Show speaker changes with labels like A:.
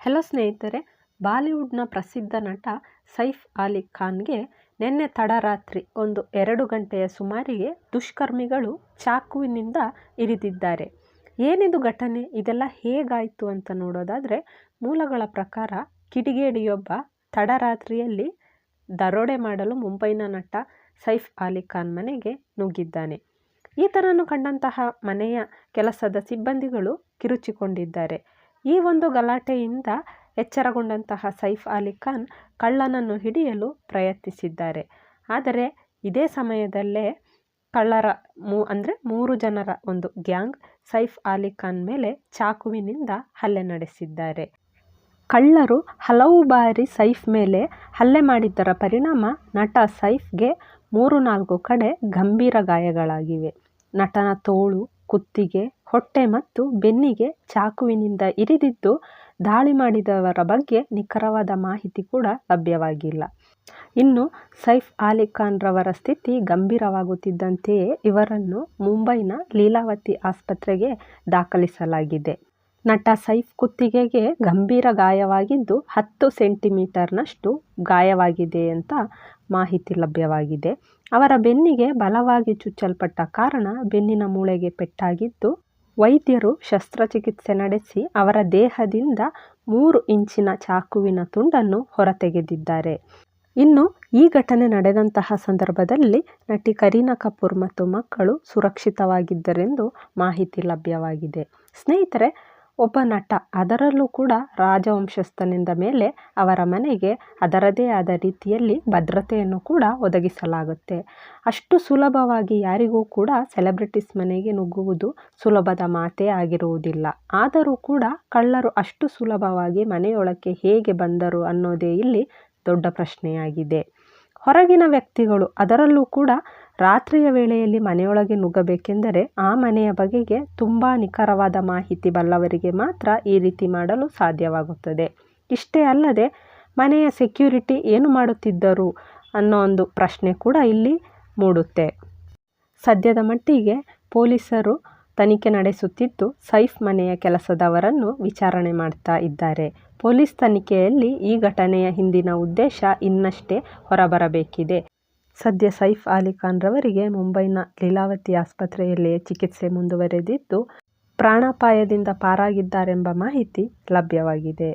A: Hello ಸ್ನೇಹಿತರೆ, ಬಾಲಿವುಡ್ನ ಪ್ರಸಿದ್ಧ ನಟ ಸೈಫ್ ಅಲಿ ಖಾನ್ಗೆ ನಿನ್ನೆ ತಡರಾತ್ರಿ ಒಂದು ಎರಡು ಗಂಟೆಯ ಸುಮಾರಿಗೆ ದುಷ್ಕರ್ಮಿಗಳು ಚಾಕುವಿನಿಂದ ಇರಿದಿದ್ದಾರೆ. ಏನಿದು ಘಟನೆ? ಇದೆಲ್ಲ ಹೇಗಾಯಿತು ಅಂತ ನೋಡೋದಾದರೆ, ಮೂಲಗಳ ಪ್ರಕಾರ ಕಿಡಿಗೇಡಿಯೊಬ್ಬ ತಡರಾತ್ರಿಯಲ್ಲಿ ದರೋಡೆ ಮಾಡಲು ಮುಂಬೈನ ನಟ ಸೈಫ್ ಅಲಿ ಖಾನ್ ಮನೆಗೆ ನುಗ್ಗಿದ್ದಾನೆ. ಈತನನ್ನು ಕಂಡಂತಹ ಮನೆಯ ಕೆಲಸದ ಸಿಬ್ಬಂದಿಗಳು ಕಿರುಚಿಕೊಂಡಿದ್ದಾರೆ. ಈ ಒಂದು ಗಲಾಟೆಯಿಂದ ಎಚ್ಚರಗೊಂಡಂತಹ ಸೈಫ್ ಅಲಿ ಖಾನ್ ಕಳ್ಳನನ್ನು ಹಿಡಿಯಲು ಪ್ರಯತ್ನಿಸಿದ್ದಾರೆ. ಆದರೆ ಇದೇ ಸಮಯದಲ್ಲೇ ಕಳ್ಳರ ಮೂ, ಅಂದರೆ ಮೂರು ಜನರ ಒಂದು ಗ್ಯಾಂಗ್ ಸೈಫ್ ಅಲಿ ಖಾನ್ ಮೇಲೆ ಚಾಕುವಿನಿಂದ ಹಲ್ಲೆ ನಡೆಸಿದ್ದಾರೆ. ಕಳ್ಳರು ಹಲವು ಬಾರಿ ಸೈಫ್ ಮೇಲೆ ಹಲ್ಲೆ ಮಾಡಿದ್ದರ ಪರಿಣಾಮ ನಟ ಸೈಫ್ಗೆ ಮೂರು ನಾಲ್ಕು ಕಡೆ ಗಂಭೀರ ಗಾಯಗಳಾಗಿವೆ. ನಟನ ತೋಳು ಕುತ್ತಿಗೆ, ಹೊಟ್ಟೆ ಮತ್ತು ಬೆನ್ನಿಗೆ ಚಾಕುವಿನಿಂದ ಇರಿದಿದ್ದು ದಾಳಿ ಮಾಡಿದವರ ಬಗ್ಗೆ ನಿಖರವಾದ ಮಾಹಿತಿ ಕೂಡ ಲಭ್ಯವಾಗಿಲ್ಲ. ಇನ್ನು ಸೈಫ್ ಅಲಿ ಖಾನ್ ರವರ ಸ್ಥಿತಿ ಗಂಭೀರವಾಗುತ್ತಿದ್ದಂತೆಯೇ ಇವರನ್ನು ಮುಂಬೈನ ಲೀಲಾವತಿ ಆಸ್ಪತ್ರೆಗೆ ದಾಖಲಿಸಲಾಗಿದೆ. ನಟ ಸೈಫ್ ಕುತ್ತಿಗೆಗೆ ಗಂಭೀರ ಗಾಯವಾಗಿದ್ದು ಹತ್ತು ಸೆಂಟಿಮೀಟರ್ನಷ್ಟು ಗಾಯವಾಗಿದೆ ಅಂತ ಮಾಹಿತಿ ಲಭ್ಯವಾಗಿದೆ. ಅವರ ಬೆನ್ನಿಗೆ ಬಲವಾಗಿ ಚುಚ್ಚಲ್ಪಟ್ಟ ಕಾರಣ ಬೆನ್ನಿನ ಮೂಳೆಗೆ ಪೆಟ್ಟಾಗಿದ್ದು, ವೈದ್ಯರು ಶಸ್ತ್ರಚಿಕಿತ್ಸೆ ನಡೆಸಿ ಅವರ ದೇಹದಿಂದ ಮೂರು ಇಂಚಿನ ಚಾಕುವಿನ ತುಂಡನ್ನು ಹೊರತೆಗೆದಿದ್ದಾರೆ. ಇನ್ನು ಈ ಘಟನೆ ನಡೆದಂತಹ ಸಂದರ್ಭದಲ್ಲಿ ನಟಿ ಕರೀನಾ ಕಪೂರ್ ಮತ್ತು ಮಕ್ಕಳು ಸುರಕ್ಷಿತವಾಗಿದ್ದರೆಂದು ಮಾಹಿತಿ ಲಭ್ಯವಾಗಿದೆ. ಸ್ನೇಹಿತರೆ ಒಬ್ಬ ನಟ. ಅದರಲ್ಲೂ ಕೂಡ ರಾಜವಂಶಸ್ಥನಿಂದ ಮೇಲೆ ಅವರ ಮನೆಗೆ ಅದರದೇ ಆದ ರೀತಿಯಲ್ಲಿ ಭದ್ರತೆಯನ್ನು ಕೂಡ ಒದಗಿಸಲಾಗುತ್ತೆ. ಅಷ್ಟು ಸುಲಭವಾಗಿ ಯಾರಿಗೂ ಕೂಡ ಸೆಲೆಬ್ರಿಟೀಸ್ ಮನೆಗೆ ನುಗ್ಗುವುದು ಸುಲಭದ ಮಾತೇ ಆಗಿರುವುದಿಲ್ಲ. ಆದರೂ ಕೂಡ ಕಳ್ಳರು ಅಷ್ಟು ಸುಲಭವಾಗಿ ಮನೆಯೊಳಕ್ಕೆ ಹೇಗೆ ಬಂದರು ಅನ್ನೋದೇ ಇಲ್ಲಿ ದೊಡ್ಡ ಪ್ರಶ್ನೆಯಾಗಿದೆ. ಹೊರಗಿನ ವ್ಯಕ್ತಿಗಳು ಅದರಲ್ಲೂ ಕೂಡ ರಾತ್ರಿಯ ವೇಳೆಯಲ್ಲಿ ಮನೆಯೊಳಗೆ ನುಗ್ಗಬೇಕೆಂದರೆ ಆ ಮನೆಯ ಬಗೆಗೆ ತುಂಬ ನಿಖರವಾದ ಮಾಹಿತಿ ಬಲ್ಲವರಿಗೆ ಮಾತ್ರ ಈ ರೀತಿ ಮಾಡಲು ಸಾಧ್ಯವಾಗುತ್ತದೆ. ಇಷ್ಟೇ ಅಲ್ಲದೆ, ಮನೆಯ ಸೆಕ್ಯೂರಿಟಿ ಏನು ಮಾಡುತ್ತಿದ್ದರು ಅನ್ನೋ ಒಂದು ಪ್ರಶ್ನೆ ಕೂಡ ಇಲ್ಲಿ ಮೂಡುತ್ತೆ. ಸದ್ಯದ ಮಟ್ಟಿಗೆ ಪೊಲೀಸರು ತನಿಖೆ ನಡೆಸುತ್ತಿದ್ದು, ಸೈಫ್ ಮನೆಯ ಕೆಲಸದವರನ್ನು ವಿಚಾರಣೆ ಮಾಡ್ತಾ ಇದ್ದಾರೆ. ಪೊಲೀಸ್ ತನಿಖೆಯಲ್ಲಿ ಈ ಘಟನೆಯ ಹಿಂದಿನ ಉದ್ದೇಶ ಇನ್ನಷ್ಟೇ ಹೊರಬರಬೇಕಿದೆ. ಸದ್ಯ ಸೈಫ್ ಅಲಿ ಖಾನ್ ರವರಿಗೆ ಮುಂಬೈನ ಲೀಲಾವತಿ ಆಸ್ಪತ್ರೆಯಲ್ಲಿಯೇ ಚಿಕಿತ್ಸೆ ಮುಂದುವರೆದಿದ್ದು ಪ್ರಾಣಾಪಾಯದಿಂದ ಪಾರಾಗಿದ್ದಾರೆಂಬ ಮಾಹಿತಿ ಲಭ್ಯವಾಗಿದೆ.